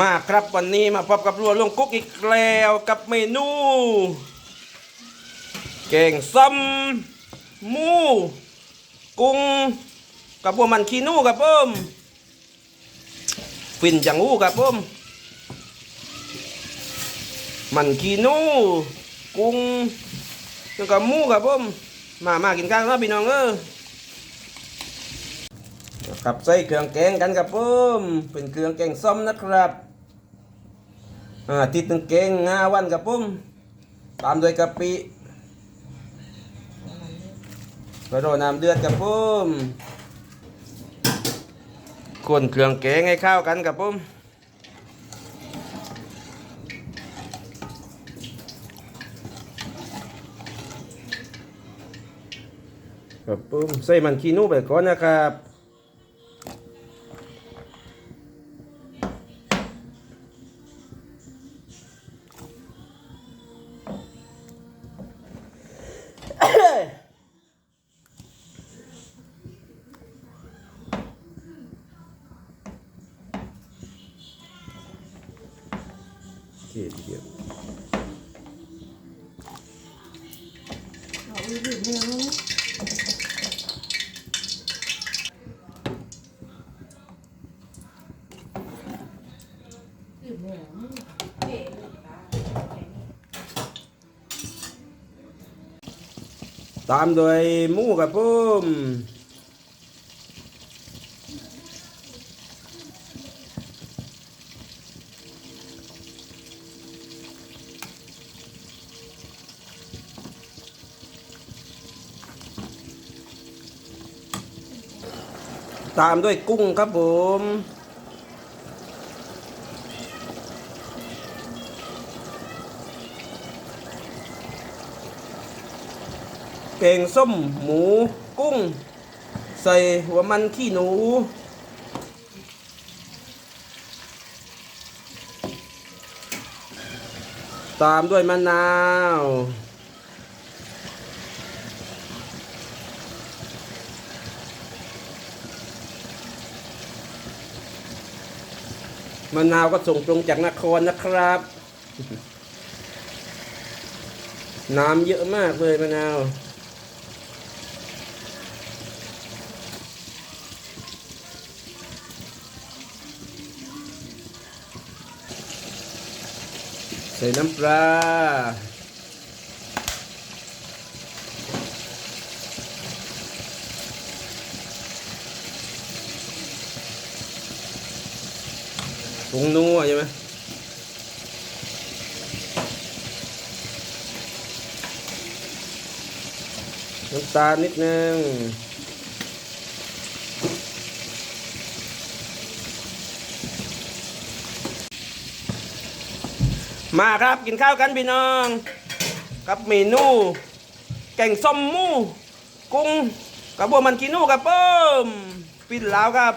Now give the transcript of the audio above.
มาครับวันนี้มาพบกับรัวลงกุ๊กอีกแล้วกับเมนูแกงส้มหมู กุ้งกับพวกมันขี้นูกับเพิ่มฟินจังหู้กับเพิ่มมันขี้นูกุ้งแล้วก็หมูกับเพิ่มมามากินข้าวนะพี่น้องเออ ครับใส่เครื่องแกงกันครับผมเป็นเครื่องแกงส้มนะครับอ่าติดตึงแกงงาวันครับผมตามด้วยกะปิกระโดดน้ำเดือดครับผมคนเครื่องแกงให้เข้ากันครับผมครับผมใส่มันขี้นูไปก่อนนะครับ เคทีเดียว เอาอีกนิดนึงดื่มเหนียวเก๋ลูกตา ตามด้วยหมูครับผม ตามด้วยกุ้งครับผม แกงส้มหมูกุ้ง ใส่หัวมันขี้หนูตามด้วยมะนาว มะนาวก็ส่งตรงจากนครนะครับ น้ำเยอะมากเลยมะนาวใส่น้ำปลา ผงนัวใช่ไหมน้ำตาลนิดนึงมาครับกินข้าวกันพี่น้อง กับเมนูแกงส้มหมูกุ้งกับบัวมันกินูกับเปิ้มปิดแล้วครับ